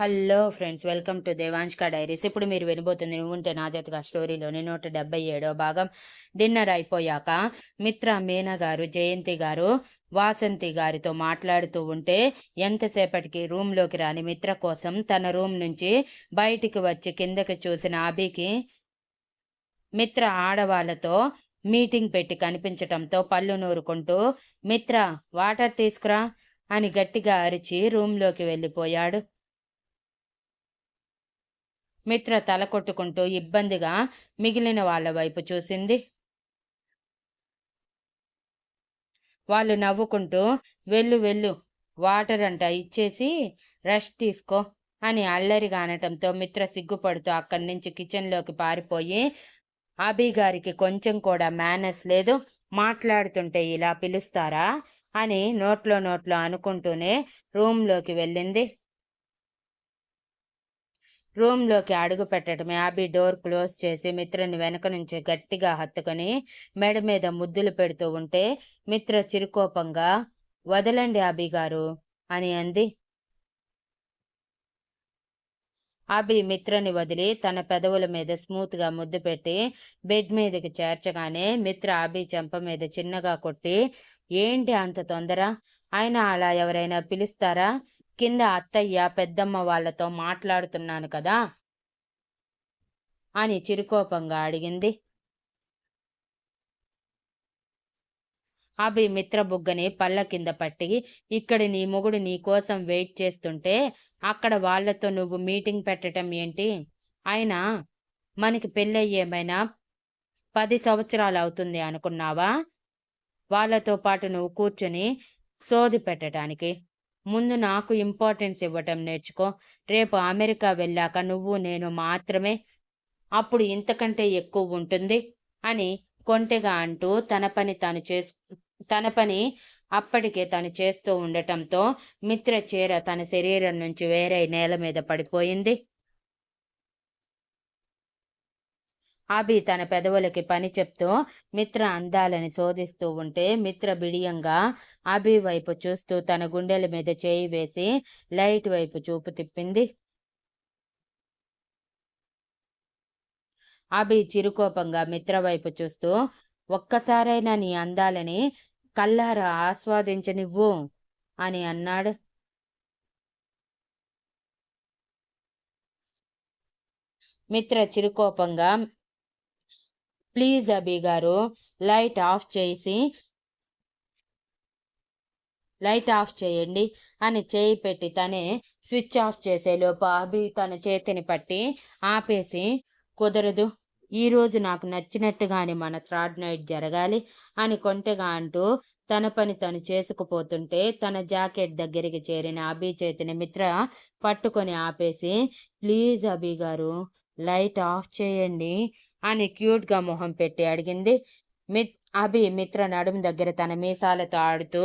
Hello friends welcome to దేవాంష్కా diaries. ఇప్పుడు మీరు వినబోతుంది ఉంటే నా జతగా స్టోరీలోని నూట డెబ్బై ఏడో భాగం. డిన్నర్ అయిపోయాక మిత్ర మీనా గారు జయంతి గారు వాసంతి గారితో మాట్లాడుతూ ఉంటే ఎంతసేపటికి రూమ్లోకి రాని మిత్ర కోసం తన రూమ్ నుంచి బయటికి వచ్చి కిందకి చూసిన అభికి మిత్ర ఆడవాళ్ళతో మీటింగ్ పెట్టి కనిపించటంతో పళ్ళు నూరుకుంటూ మిత్ర వాటర్ తీసుకురా అని గట్టిగా అరిచి రూమ్లోకి వెళ్ళిపోయాడు. మిత్ర తల కొట్టుకుంటూ ఇబ్బందిగా మిగిలిన వాళ్ళ వైపు చూసింది. వాళ్ళు నవ్వుకుంటూ వెళ్ళు వెళ్ళు వాటర్ అంట ఇచ్చేసి రెస్ట్ తీసుకో అని అల్లరిగా అనటంతో మిత్ర సిగ్గుపడుతూ అక్కడి నుంచి కిచెన్లోకి పారిపోయి అభి గారికి కొంచెం కూడా మేనర్స్ లేదు మాట్లాడుతుంటే ఇలా పిలుస్తారా అని నోట్లో నోట్లో అనుకుంటూనే రూమ్లోకి వెళ్ళింది. రూమ్లోకి అడుగు పెట్టడమే అభి డోర్ క్లోజ్ చేసి మిత్రని వెనక నుంచి గట్టిగా హత్తుకొని మెడ మీద ముద్దులు పెడుతూ ఉంటే మిత్ర చిరుకోపంగా వదలండి అభి గారు అని అంది. అభి మిత్రని వదిలి తన పెదవుల మీద స్మూత్గా ముద్దు పెట్టి బెడ్ మీదకి చేర్చగానే మిత్ర అభి చెంప మీద చిన్నగా కొట్టి ఏంటి అంత తొందర? అయినా అలా ఎవరైనా పిలుస్తారా? కింద అత్తయ్య పెద్దమ్మ వాళ్ళతో మాట్లాడుతున్నాను కదా? అని చిరుకోపంగా అడిగింది. అభి మిత్రబుగ్గని పళ్ళ కింద పట్టి ఇక్కడి నీ మొగుడు నీ కోసం వెయిట్ చేస్తుంటే అక్కడ వాళ్ళతో నువ్వు మీటింగ్ పెట్టడం ఏంటి? అయినా మనకి పెళ్ళయ్యేమైనా పది సంవత్సరాలు అవుతుంది అనుకున్నావా? వాళ్ళతో పాటు నువ్వు కూర్చొని సోది పెట్టడానికి ముందు నాకు ఇంపార్టెన్స్ ఇవ్వటం నేర్చుకో. రేపు అమెరికా వెళ్ళాక నువ్వు నేను మాత్రమే అప్పుడు ఇంతకంటే ఎక్కువ ఉంటుంది అని కొంటెగా అంటూ తన పని తను చేసు తన పని అప్పటికే తను చేస్తూ ఉండటంతో మిత్ర చీర తన శరీరం నుంచి వేరే నేల మీద పడిపోయింది. అభి తన పెదవులకి పని చెప్తూ మిత్ర అందాలని శోధిస్తూ ఉంటే మిత్ర బిడియంగా అభి వైపు చూస్తూ తన గుండెల మీద చేయి వేసి లైట్ వైపు చూపు తిప్పింది. అభి చిరుకోపంగా మిత్ర వైపు చూస్తూ ఒక్కసారైనా నీ అందాలని కల్లారా ఆస్వాదించనివ్వు అని అన్నాడు. మిత్ర చిరుకోపంగా ప్లీజ్ అభి గారు లైట్ ఆఫ్ చేసి లైట్ ఆఫ్ చేయండి అని చేయి పెట్టి తనే స్విచ్ ఆఫ్ చేసేలోపు అభి తన చేతిని పట్టి ఆపేసి కుదరదు ఈరోజు నాకు నచ్చినట్టుగానే మన థర్డ్ నైట్ జరగాలి అని కొంటెగా అంటూ తన పని తను చేసుకుపోతుంటే తన జాకెట్ దగ్గరికి చేరిన అభి చేతిని మిత్ర పట్టుకొని ఆపేసి ప్లీజ్ అభి గారు లైట్ ఆఫ్ చేయండి అని క్యూట్గా మొహం పెట్టి అడిగింది. మిత్ అభి మిత్ర నడుము దగ్గర తన మీసాలతో ఆడుతూ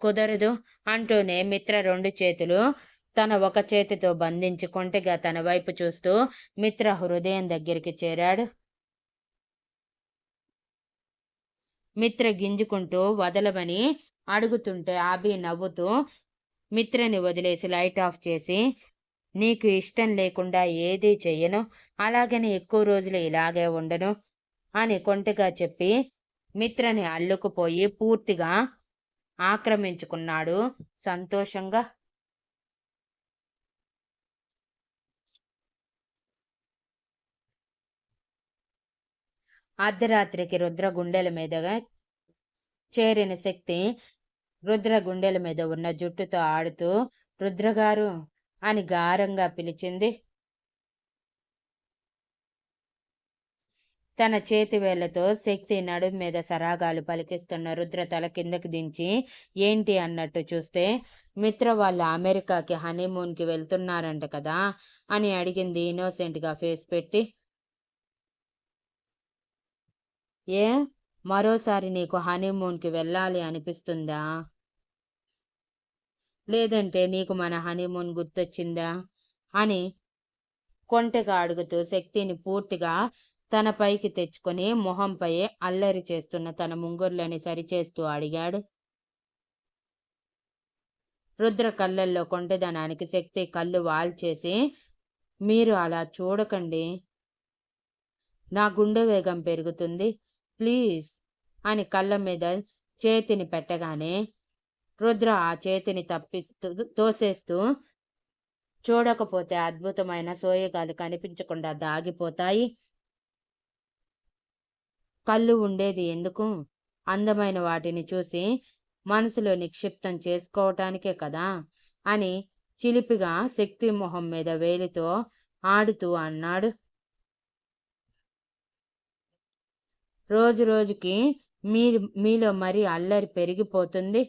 కుదరదు అంటూనే మిత్ర రెండు చేతులు తన ఒక చేతితో బంధించి కొంటెగా తన వైపు చూస్తూ మిత్ర హృదయం దగ్గరికి చేరాడు. మిత్ర గింజుకుంటూ వదలమని అడుగుతుంటే ఆబి నవ్వుతూ మిత్రని వదిలేసి లైట్ ఆఫ్ చేసి నీకు ఇష్టం లేకుండా ఏదీ చెయ్యను అలాగని ఎక్కువ రోజులు ఇలాగే ఉండను అని కొంటగా చెప్పి మిత్రని అల్లుకుపోయి పూర్తిగా ఆక్రమించుకున్నాడు సంతోషంగా. అర్ధరాత్రికి రుద్ర గుండెల మీదగా చేరిన శక్తి రుద్ర గుండెల మీద ఉన్న జుట్టుతో ఆడుతూ రుద్రగారు అని గారంగా పిలిచింది. తన చేతి వేళ్ళతో శక్తి నడుం మీద సరాగాలు పలికిస్తున్న రుద్ర తల కిందకి దించి ఏంటి అన్నట్టు చూస్తే మిత్ర వాళ్ళు అమెరికాకి హనీమూన్కి వెళ్తున్నారంట కదా అని అడిగింది ఇన్నోసెంట్గా ఫేస్ పెట్టి. ఏ? మరోసారి నీకు హనీమూన్కి వెళ్ళాలి అనిపిస్తుందా? లేదంటే నీకు మన హనీమూన్ గుర్తొచ్చిందా? అని కొంటెగా అడుగుతూ శక్తిని పూర్తిగా తన పైకి తెచ్చుకొని మొహంపై అల్లరి చేస్తున్న తన ముంగుర్లని సరిచేస్తూ అడిగాడు. రుద్ర కళ్ళల్లో కొంటెదనానికి శక్తి కళ్ళు వాల్చేసి మీరు అలా చూడకండి. నా గుండె వేగం పెరుగుతుంది. ప్లీజ్ అని కళ్ళ మీద చేతిని పెట్టగానే రుద్ర ఆ చేతిని తప్పిస్తూ తోసేస్తూ చూడకపోతే అద్భుతమైన సోయగాలు కనిపించకుండా దాగిపోతాయి. కళ్ళు ఉండేది ఎందుకు? అందమైన వాటిని చూసి మనసులో నిక్షిప్తం చేసుకోవటానికే కదా అని చిలిపిగా శక్తి మొహం మీద వేలితో ఆడుతూ అన్నాడు. రోజు రోజుకి మీ మీలో మరి అల్లరి పెరిగిపోతుంది.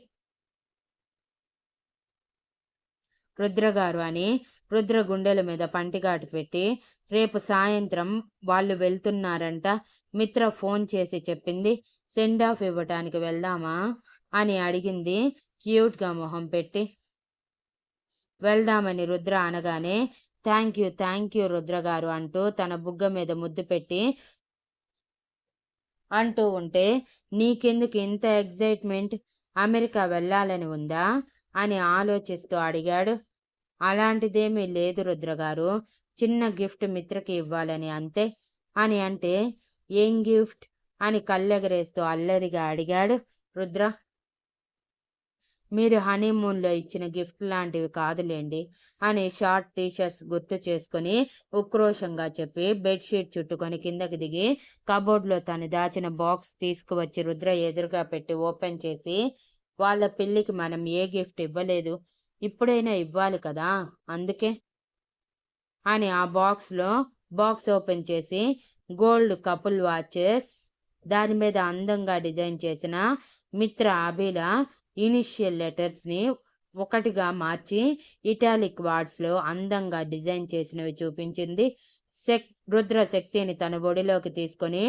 రుద్రగారు అని రుద్ర గుండెల మీద పంటిగాటు పెట్టి రేపు సాయంత్రం వాళ్ళు వెళ్తున్నారంట. మిత్ర ఫోన్ చేసి చెప్పింది సెండ్ ఆఫ్ ఇవ్వటానికి వెళ్దామా? అని అడిగింది క్యూట్గా మొహం పెట్టి. వెళ్దామని రుద్ర అనగానే thank you thank you Rudra గారు అంటూ తన బుగ్గ మీద ముద్దు పెట్టి అంటూ ఉంటే నీకెందుకు ఇంత ఎగ్జైట్మెంట్ అమెరికా వెళ్ళాలని ఉందా? అని ఆలోచిస్తూ అడిగాడు. అలాంటిదేమీ లేదు రుద్రగారు. చిన్న గిఫ్ట్ మిత్రకి ఇవ్వాలని అంతే. అని అంటే ఏం గిఫ్ట్? అని కళ్ళెగరేస్తూ అల్లరిగా అడిగాడు రుద్ర. మీరు హనీమూన్లో ఇచ్చిన గిఫ్ట్ లాంటివి కాదులేండి అని షార్ట్ టీషర్ట్స్ గుర్తు చేసుకుని ఉక్రోషంగా చెప్పి బెడ్షీట్ చుట్టుకొని కిందకి దిగి కబోర్డ్లో తను దాచిన బాక్స్ తీసుకువచ్చి రుద్ర ఎదురుగా పెట్టి ఓపెన్ చేసి వాళ్ళ పెళ్ళికి మనం ఏ గిఫ్ట్ ఇవ్వలేదు? ఇప్పుడైనా ఇవ్వాలి కదా? అందుకే. అని ఆ బాక్స్లో బాక్స్ ఓపెన్ చేసి గోల్డ్ కపుల్ వాచెస్ దాని మీద అందంగా డిజైన్ చేసిన మిత్ర అభిల ఇనిషియల్ లెటర్స్ని ఒకటిగా మార్చి ఇటాలిక్ వార్డ్స్లో అందంగా డిజైన్ చేసినవి చూపించింది. శక్ రుద్ర శక్తిని తన ఒడిలోకి తీసుకొని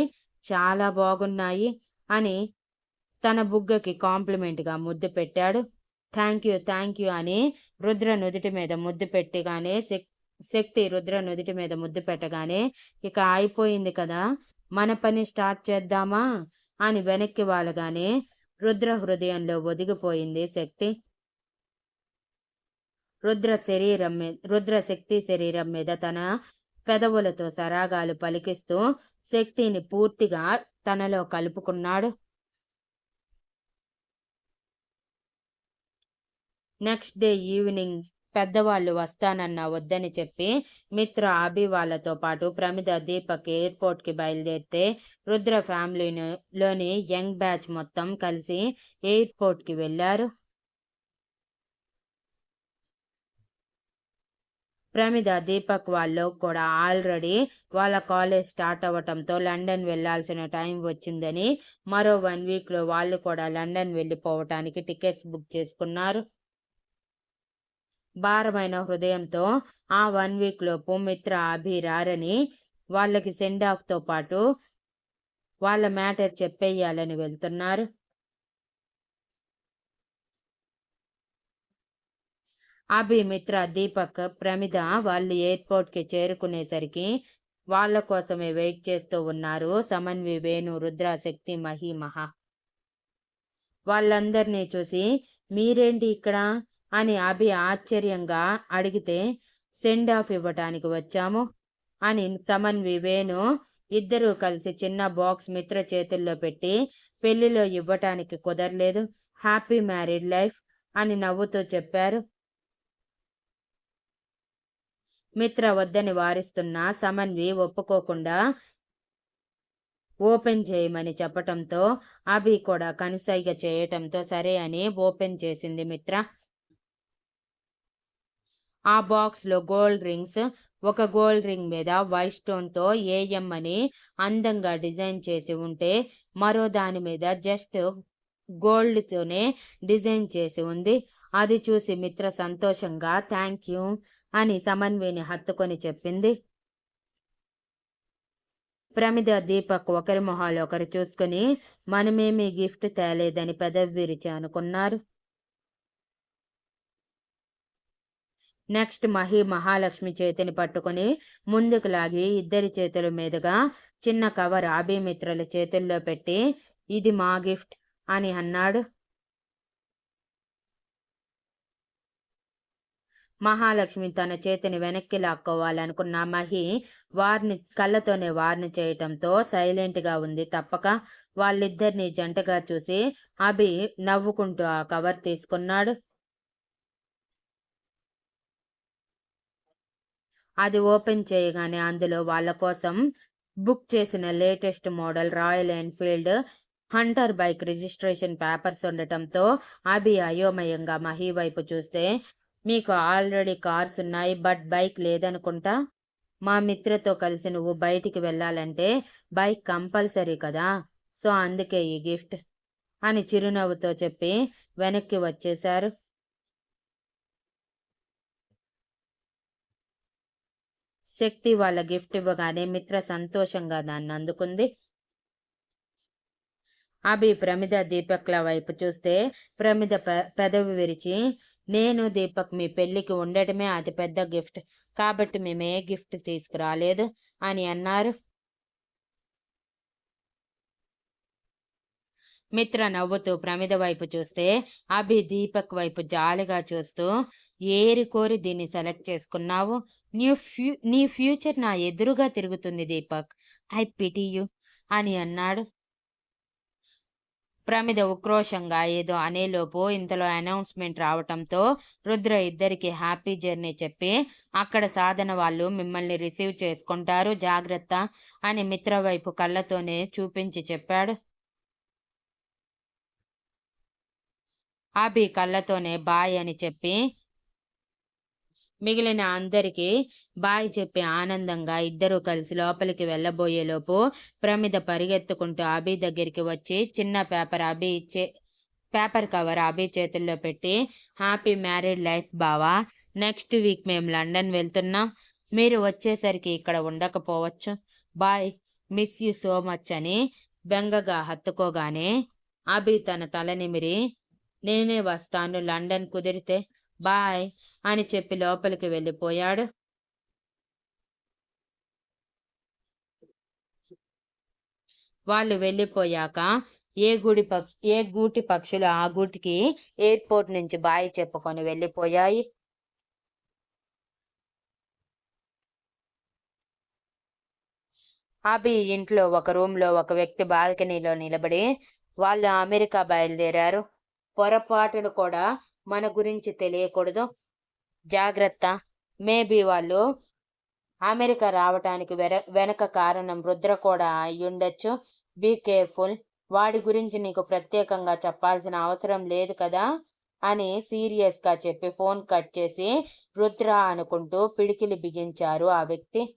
చాలా బాగున్నాయి అని తన బుగ్గకి కాంప్లిమెంట్గా ముద్దు పెట్టాడు. థ్యాంక్ యూ థ్యాంక్ యూ అని రుద్ర నుదుటి మీద ముద్దు పెట్టగానే శక్తి రుద్ర నుదుటి మీద ముద్దు పెట్టగానే ఇక అయిపోయింది కదా మన పని స్టార్ట్ చేద్దామా అని వెనక్కి వాళ్ళగానే రుద్ర హృదయంలో ఒదిగిపోయింది శక్తి. రుద్ర శరీరం మీద రుద్ర శక్తి శరీరం మీద తన పెదవులతో సరాగాలు పలికిస్తూ శక్తిని పూర్తిగా తనలో కలుపుకున్నాడు. నెక్స్ట్ డే ఈవినింగ్ పెద్దవాళ్ళు వస్తానన్నా వద్దని చెప్పి మిత్ర అభి వాళ్ళతో పాటు ప్రమిద దీపక్ ఎయిర్పోర్ట్కి బయలుదేరితే రుద్ర ఫ్యామిలీలోని యంగ్ బ్యాచ్ మొత్తం కలిసి ఎయిర్పోర్ట్కి వెళ్ళారు. ప్రమిద దీపక్ వాళ్ళు కూడా ఆల్రెడీ వాళ్ళ కాలేజ్ స్టార్ట్ అవ్వటంతో లండన్ వెళ్ళాల్సిన టైం వచ్చిందని మరో వన్ వీక్లో వాళ్ళు కూడా లండన్ వెళ్ళిపోవటానికి టికెట్స్ బుక్ చేసుకున్నారు. భారమైన హృదయంతో ఆ వన్ వీక్ లోపు మిత్ర అభి రారని వాళ్ళకి సెండ్ ఆఫ్తో పాటు వాళ్ళ మ్యాటర్ చెప్పేయాలని వెళ్తున్నారు. అభి మిత్ర దీపక్ ప్రమిద వాళ్ళు ఎయిర్పోర్ట్కి చేరుకునేసరికి వాళ్ళ కోసమే వెయిట్ చేస్తూ ఉన్నారు. సమన్వి వేణు రుద్రాశక్తి మహి మహా. వాళ్ళందరినీ చూసి మీరేంటి ఇక్కడ? అని అభి ఆశ్చర్యంగా అడిగితే సెండ్ ఆఫ్ ఇవ్వటానికి వచ్చాము అని సమన్వి వేణు ఇద్దరూ కలిసి చిన్న బాక్స్ మిత్ర చేతుల్లో పెట్టి పెళ్ళిలో ఇవ్వటానికి కుదరలేదు. హ్యాపీ మ్యారీడ్ లైఫ్ అని నవ్వుతూ చెప్పారు. మిత్ర వద్దని వారిస్తున్న సమన్వి ఒప్పుకోకుండా ఓపెన్ చేయమని చెప్పటంతో అభి కూడా కనిసైగ చేయటంతో సరే అని ఓపెన్ చేసింది మిత్ర. ఆ బాక్స్లో గోల్డ్ రింగ్స్ ఒక గోల్డ్ రింగ్ మీద వైట్ స్టోన్తో ఏఎం అని అందంగా డిజైన్ చేసి ఉంటే మరో దాని మీద జస్ట్ గోల్డ్తోనే డిజైన్ చేసి ఉంది. అది చూసి మిత్ర సంతోషంగా థ్యాంక్ యూ అని సమన్విని హత్తుకొని చెప్పింది. ప్రమిద దీపక్ ఒకరి మొహాలు ఒకరు చూసుకుని మనమేమీ గిఫ్ట్ తేలేదని పెదవి విరిచి అనుకున్నారు. నెక్స్ట్ మహి మహాలక్ష్మి చేతిని పట్టుకుని ముందుకు లాగి ఇద్దరి చేతుల మీదుగా చిన్న కవర్ ఆభిమిత్రుల చేతుల్లో పెట్టి ఇది మా గిఫ్ట్ అని అన్నాడు. మహాలక్ష్మి తన చేతిని వెనక్కి లాక్కోవాలనుకున్న మహి వారిని కళ్ళతోనే వారిని చేయటంతో సైలెంట్గా ఉంది. తప్పక వాళ్ళిద్దరిని జంటగా చూసి అభి నవ్వుకుంటూ ఆ కవర్ తీసుకున్నాడు. అది ఓపెన్ చేయగానే అందులో వాళ్ళ కోసం బుక్ చేసిన latest model Royal Enfield Hunter bike registration papers ఉండటంతో అభి అయోమయంగా మహి వైపు చూస్తే మీకు ఆల్రెడీ కార్స్ ఉన్నాయి బట్ బైక్ లేదనుకుంటా? మా మిత్రతో కలిసి నువ్వు బయటికి వెళ్ళాలంటే బైక్ కంపల్సరీ కదా సో అందుకే ఈ గిఫ్ట్ అని చిరునవ్వుతో చెప్పి వెనక్కి వచ్చేశారు. శక్తి వాళ్ళ గిఫ్ట్ ఇవ్వగానే మిత్ర సంతోషంగా దాన్ని అందుకుంది. అభి ప్రమిద దీపక్ల వైపు చూస్తే ప్రమిద పెదవి విరిచి నేను దీపక్ మీ పెళ్ళికి ఉండటమే అతిపెద్ద గిఫ్ట్ కాబట్టి మేము ఏ గిఫ్ట్ తీసుకురాలేదు అని అన్నారు. మిత్ర నవ్వుతూ ప్రమిద వైపు చూస్తే అభి దీపక్ వైపు జాలిగా చూస్తూ ఏరి కోరి దీన్ని సెలెక్ట్ చేసుకున్నావు. నీ ఫ్యూ నీ ఫ్యూచర్ నా ఎదురుగా తిరుగుతుంది దీపక్. ఐ పిటి యు అని అన్నాడు. ప్రమిద ఉక్రోషంగా ఏదో అనేలోపు ఇంతలో అనౌన్స్మెంట్ రావటంతో రుద్ర ఇద్దరికి హ్యాపీ జర్నీ చెప్పి అక్కడ సాధన వాళ్ళు మిమ్మల్ని రిసీవ్ చేసుకుంటారు జాగ్రత్త అని మిత్ర వైపు కళ్ళతోనే చూపించి చెప్పాడు. అభి కళ్ళతోనే బాయ్ అని చెప్పి మిగిలిన అందరికీ బాయ్ చెప్పి ఆనందంగా ఇద్దరూ కలిసి లోపలికి వెళ్ళబోయేలోపు ప్రమిద పరిగెత్తుకుంటూ అభి దగ్గరికి వచ్చి చిన్న పేపర్ అభి ఇచ్చే పేపర్ కవర్ అభి చేతుల్లో పెట్టి హ్యాపీ మ్యారీడ్ లైఫ్ బావా నెక్స్ట్ వీక్ మేము లండన్ వెళ్తున్నాం. మీరు వచ్చేసరికి ఇక్కడ ఉండకపోవచ్చు. Bye miss you so much అని బెంగగా హత్తుకోగానే అభి తన తల నిమిరి నేనే వస్తాను లండన్ కుదిరితే. బాయ్ అని చెప్పి లోపలికి వెళ్ళిపోయాడు. వాళ్ళు వెళ్ళిపోయాక ఏ గుడి పక్ష ఏ గూటి పక్షులు ఆ గూటికి ఎయిర్పోర్ట్ నుంచి బాయ్ చెప్పుకొని వెళ్ళిపోయాయి. అభి ఇంట్లో ఒక రూమ్లో ఒక వ్యక్తి బాల్కనీలో నిలబడి వాళ్ళు అమెరికా బయలుదేరారు. పొరపాటును కూడా మన గురించి తెలియకూడదు. జాగ్రత్త. మేబీ వాళ్ళు అమెరికా రావటానికి వెర వెనక కారణం రుద్ర కూడా అయ్యుండొచ్చు. Be careful. వాడి గురించి నీకు ప్రత్యేకంగా చెప్పాల్సిన అవసరం లేదు కదా? అని సీరియస్గా చెప్పి ఫోన్ కట్ చేసి రుద్ర అనుకుంటూ పిడికిలి బిగించారు ఆ వ్యక్తి.